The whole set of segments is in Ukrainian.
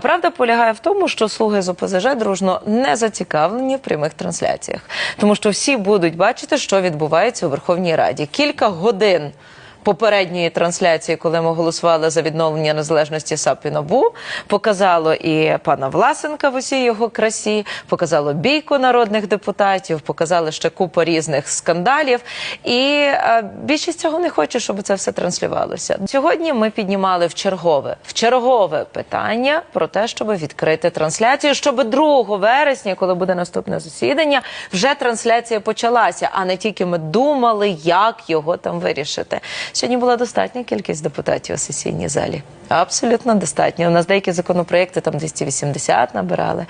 Правда полягає в тому, що слуги з ОПЗЖ дружно не зацікавлені в прямих трансляціях, тому що всі будуть бачити, що відбувається у Верховній Раді. Кілька годин. Попередньої трансляції, коли ми голосували за відновлення незалежності САП і НАБУ, показало і пана Власенка в усій його красі, показало бійку народних депутатів, показали ще купу різних скандалів. І е, більшість цього не хоче, щоб це все транслювалося. Сьогодні ми піднімали в чергове в чергове питання про те, щоб відкрити трансляцію, щоб 2 вересня, коли буде наступне засідання, вже трансляція почалася, а не тільки ми думали, як його там вирішити. Сьогодні була достатня кількість депутатів у сесійній залі. Абсолютно достатньо. У нас деякі законопроекти там 280 набирали,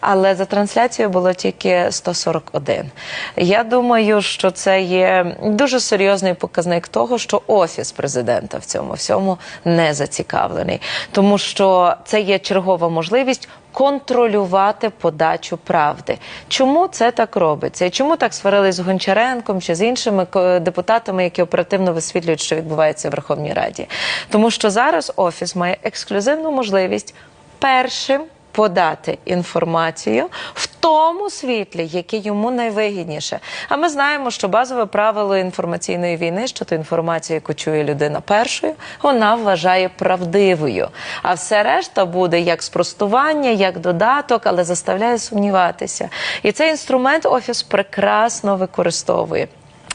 але за трансляцією було тільки 141. Я думаю, що це є дуже серйозний показник того, що офіс президента в цьому всьому не зацікавлений, тому що це є чергова можливість контролювати подачу правди. Чому це так робиться? І чому так сварились з Гончаренком чи з іншими депутатами, які оперативно висвітлюють, що відбувається в Верховній Раді? Тому що зараз офіс має ексклюзивну можливість першим. Подати інформацію в тому світлі, яке йому найвигідніше. А ми знаємо, що базове правило інформаційної війни, що ту інформацію, яку чує людина першою, вона вважає правдивою. А все решта буде як спростування, як додаток, але заставляє сумніватися. І цей інструмент офіс прекрасно використовує.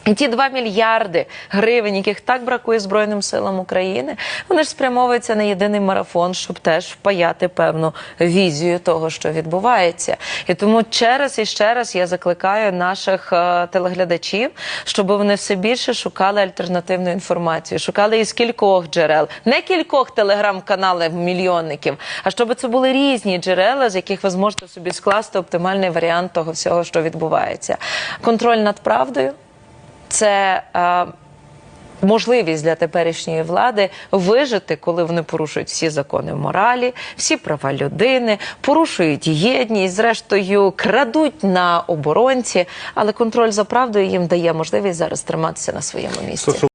І ті 2 мільярди гривень, яких так бракує Збройним силам України, вони ж спрямовуються на єдиний марафон, щоб теж впаяти певну візію того, що відбувається. І тому ще раз і ще раз я закликаю наших е, телеглядачів, щоб вони все більше шукали альтернативну інформацію, шукали із кількох джерел, не кількох телеграм-каналів мільйонників, а щоб це були різні джерела, з яких ви зможете собі скласти оптимальний варіант того всього, що відбувається. Контроль над правдою це е, можливість для теперішньої влади вижити, коли вони порушують всі закони моралі, всі права людини, порушують єдність, зрештою крадуть на оборонці, але контроль за правдою їм дає можливість зараз триматися на своєму місці.